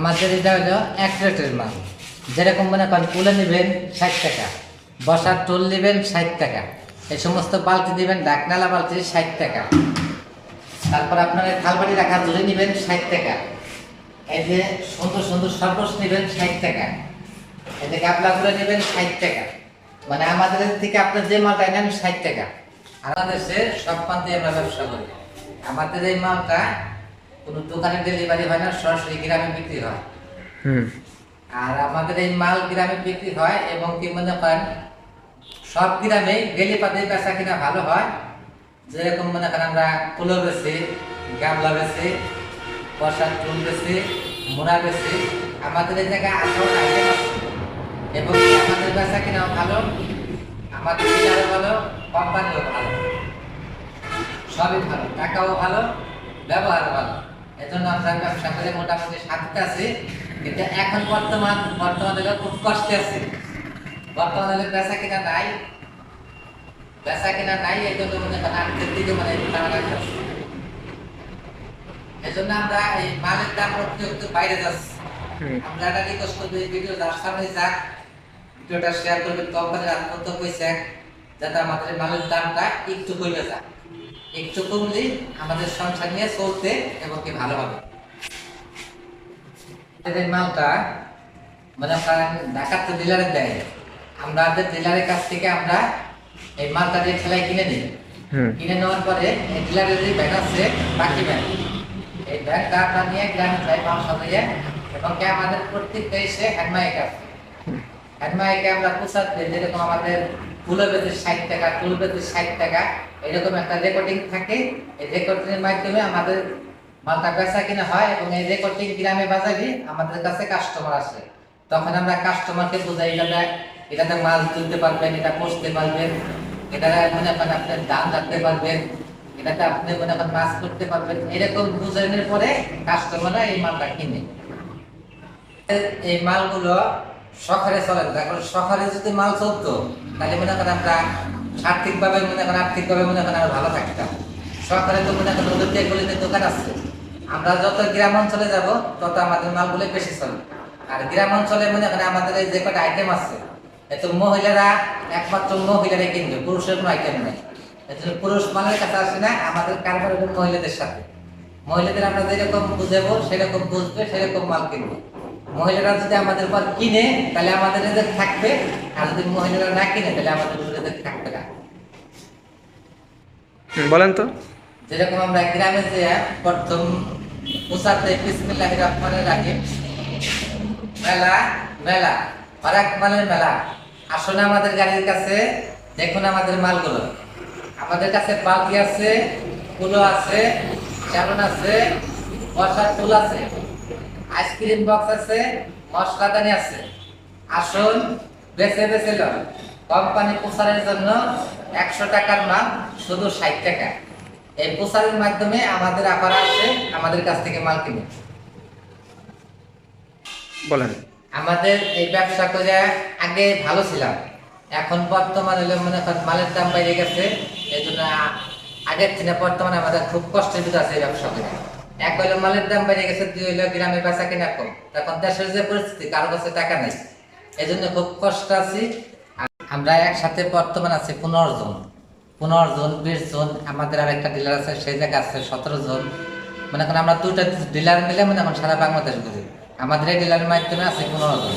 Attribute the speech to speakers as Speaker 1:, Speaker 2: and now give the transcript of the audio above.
Speaker 1: আমাদের এটা হলো এক রেটের মাল। যেরকম মনে করেন তুলে নেবেন ষাট টাকা, বসার টোল নেবেন ষাট টাকা, এই সমস্ত বালতি দিবেন ডাকনালা বালতি ষাট টাকা। তারপর আপনার এই থালবাড়ি রাখা ধরে নেবেন ষাট টাকা, এই যে সুন্দর সুন্দর সর্বস নেবেন ষাট টাকা, এই যে গাবলাগুলো নেবেন ষাট টাকা। মানে আমাদের থেকে আপনার যে মালটা নেন ষাট টাকা। আমাদের দেশে সব প্রান্তে আমরা ব্যবসা করি। আমাদের এই মালটা কোনো দোকানে ডেলিভারি হয় না সরাসরি গ্রামে বিক্রি হয়।
Speaker 2: হুম।
Speaker 1: আর আমাদের এই মাল গ্রামে বিক্রি হয় এবং কি মনে করেন সব গ্রামে গেলে পাতে বেচা কিনা ভালো হয়। যেরকম মনে করেন আমরা কুলো বেছি গামলা বেছি বসার চুল বেছি মোড়া বেছি আমাদের এই জায়গায় আঠারো আইটেম এবং আমাদের বেচা কিনাও ভালো আমাদের ডিলারও ভালো কোম্পানিও ভালো। সবই ভালো টাকাও ভালো ব্যবহারও ভালো। এজন্য আমরা ব্যবসা করে মোটামুটি আছি কিন্তু এখন বর্তমান বর্তমানে খুব কষ্টে আছে। বর্তমানে বেচা কিনা নাই বেচা কিনা নাই এই জন্য মনে দিকে মানে আছে এজন্য আমরা এই মালের দাম একটু বাইরে যাচ্ছি। আমরা একটা রিকোয়েস্ট করব এই ভিডিও যার সামনে যাক ভিডিওটা শেয়ার করবেন কোম্পানির আত্মহত্য কইছে যাতে আমাদের মালের দামটা একটু কমে যায়। একটু কমলে আমাদের সংসার নিয়ে চলতে এবং কি ভালো হবে। এই মালটা মানে আপনার ঢাকার তো ডিলারে দেয়। আমাদের ডিলারের কাছ থেকে আমরা এই মালটা দিয়ে ঠেলায় কিনে নিই। কিনে নেওয়ার পরে এই ডিলারের যে ব্যাগ আছে বাকি ব্যাগ এই ব্যাগটা আমরা নিয়ে গ্রামে যাই বাসা দিয়ে এবং কি আমাদের প্রত্যেকটা এসে হ্যান্ডমাইক আছে হ্যান্ডমাইকে আমরা পোষাতে যেরকম আমাদের ফুলো বেঁধে ষাট টাকা ফুল বেঁধে ষাট টাকা, এরকম একটা রেকর্ডিং থাকে। এই রেকর্ডিং এর মাধ্যমে আমাদের মালটা বেচা কিনা হয় এবং এই রেকর্ডিং গ্রামে বাজারে আমাদের কাছে কাস্টমার আসে। তখন আমরা কাস্টমারকে বোঝাই, এটা এটাতে মাল তুলতে পারবেন, এটা পচতে পারবেন, এটা মনে করেন আপনি দাম রাখতে পারবেন এটাতে আপনি মনে করেন মাছ করতে পারবেন। এরকম বুঝানোর পরে কাস্টমাররা এই মালটা কিনে। এই মালগুলো শহরে চলে না এখন শহরে যদি মাল চলতো, তাহলে মনে করেন আমরা আর্থিকভাবে, মনে করেন আর্থিকভাবে মনে করেন আরও ভালো থাকতাম। শহরে তো মনে করেন ওদের গলিতে দোকান আছে, আমরা যত গ্রাম অঞ্চলে যাব, তত আমাদের মালগুলো বেশি চলে। আর গ্রাম অঞ্চলে মনে করেন আমাদের যে কটা আইটেম আছে, এত মহিলারা একমাত্র মহিলারাই কিনবে, পুরুষের কোনো আইটেম নেই। এজন্য পুরুষ মালের কাছে আসে না, আমাদের কারবার মহিলাদের সাথে। মহিলাদের আমরা যেরকম বুঝাবো, সেরকম বুঝবে, সেরকম মাল কিনবে। মহিলারা যদি আমাদের পর কিনে তাহলে আমাদের এদের থাকবে। আর যদি মহিলারা না কিনে তাহলে আমাদের এদের থাকবে না।
Speaker 2: বলেন তো।
Speaker 1: যেরকম আমরা গ্রামে যে প্রথম উসাতে বিসমিল্লাহ রহমানের রাহিম মেলা মেলা ফারাক মালের মেলা। আসুন আমাদের গাড়ির কাছে দেখুন আমাদের মালগুলো। আমাদের কাছে বালতি আছে কুলো আছে চালন আছে বসার টুল আছে। আইসক্রিম বক্স আছে মশলাদানি আছে। আসুন বেছে বেছে লন। কোম্পানি প্রচারের জন্য একশো টাকার মাল শুধু ষাট টাকা। এই প্রচারের মাধ্যমে আমাদের আপারা আসে আমাদের কাছ থেকে মাল কিনে
Speaker 2: বলেন।
Speaker 1: আমাদের এই ব্যবসা করে আগে ভালো ছিলাম। এখন বর্তমানে হলো মনে করেন মালের দাম বেড়ে গেছে। এই জন্য আগের থেকে বর্তমানে আমাদের খুব কষ্টের ভিতরে আছে এই ব্যবসা করে। এক হইল মালের দাম বেড়ে গেছে, দুই হইল গ্রামে বেচা কেনা কম। তখন দেশের যে পরিস্থিতি, কারও কাছে টাকা নেই। এই জন্য খুব কষ্ট আছি। আমরা একসাথে বর্তমান আছি পনেরো জন। পনেরো জন, বিশ জন, আমাদের আর একটা ডিলার আছে, সেই জায়গা আছে সতেরো জন। মানে এখন আমরা দুটা ডিলার মিলে মানে এখন সারা বাংলাদেশ ঘুরি। আমাদের এই ডিলারের মাধ্যমে আছে পনেরো জন।